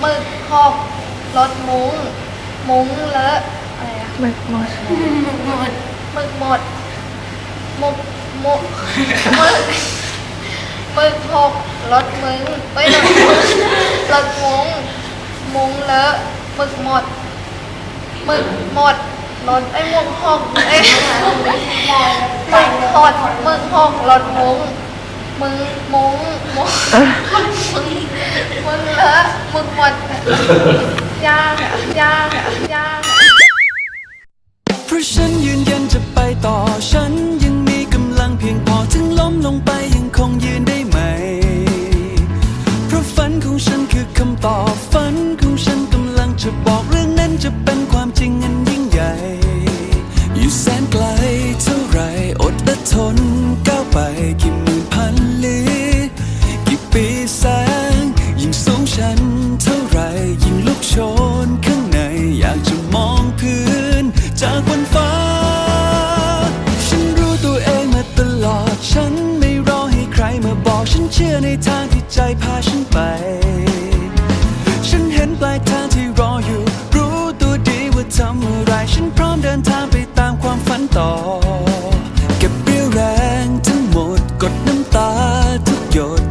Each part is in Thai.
หมึกหกรถมุ้ง มุ้งเลอะอะไรอะหมึกหมดหมดหมึกหมดมุกหมุกหมึกหมึกหกรถมึงเอ้ยรถมุ้งรถมุ้ง มุ้งเลอะหมึกหมดหมึกหมดรถไอ้มุกหกไอ้หมึกหดหมึกหกรถมุ้ง มึงมุงมุงมึงมึงเลอะมึกหมดยากอะยากอะยากอะเพราะฉันยืนยันจะไปต่อฉันยังมีกำลังเพียงพอถึงล้มลงไปยังคงยืนได้ไหม เพราะฝันของฉันคือคำตอบฝันของฉันกำลังจะบอก เชื่อในทางที่ใจพาฉันไป ฉันเห็นปลายทางที่รออยู่ รู้ตัวดีว่าทำอะไร ฉันพร้อมเดินทางไปตามความฝันต่อ เก็บเรี่ยวแรงทั้งหมด กดน้ำตาทุกหยด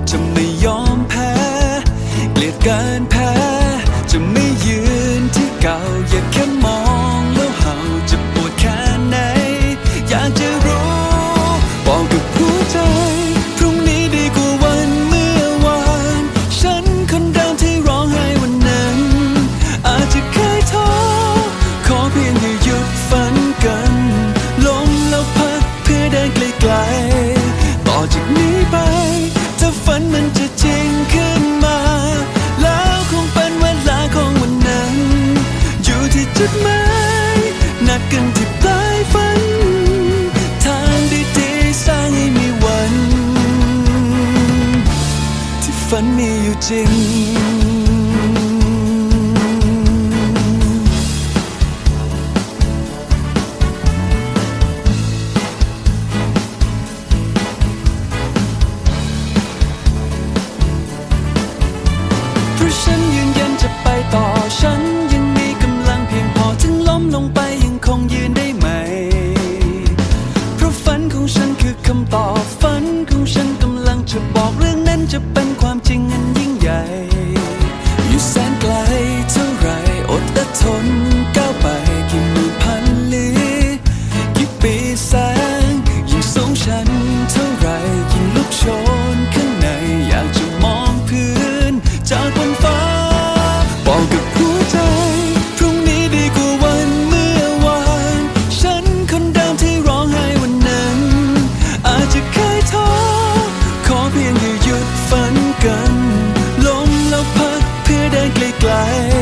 ไกล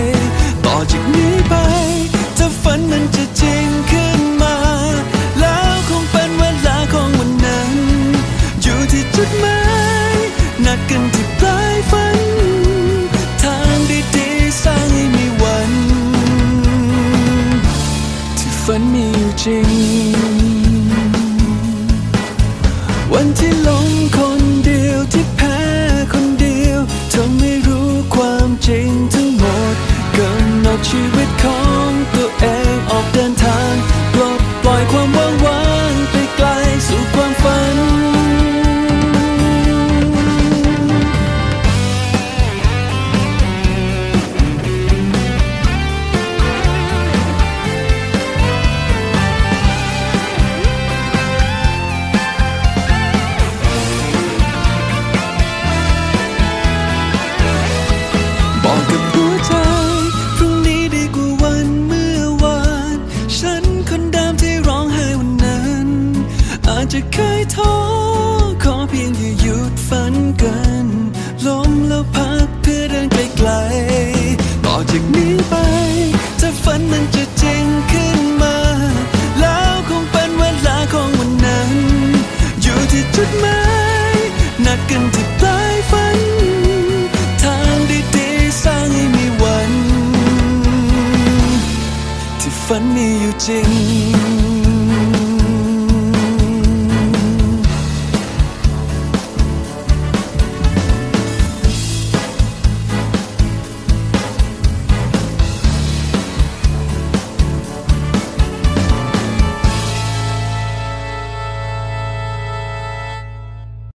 ๆต่อจากนี้ไป ถ้าฝันมันจะจริงขึ้นมา แล้วคงเป็นเวลาของวันนั้น อยู่ที่จุดหมายนัดกันที่ปลายฝัน ทางดีๆสร้างให้มีวัน ที่ฝันมีอยู่จริง จะเคยท้อขอเพียงอย่าหยุดฝันกันล้มแล้วพักเพื่อเดินไกลๆต่อจากนี้ไป ถ้าฝันมันจะจริงขึ้นมา แล้วคงเป็นเวลาของวันนั้น อยู่ที่จุดหมายนัดกันที่ปลายฝัน ทางดีๆสร้างให้มีวัน ที่ฝันมีอยู่จริง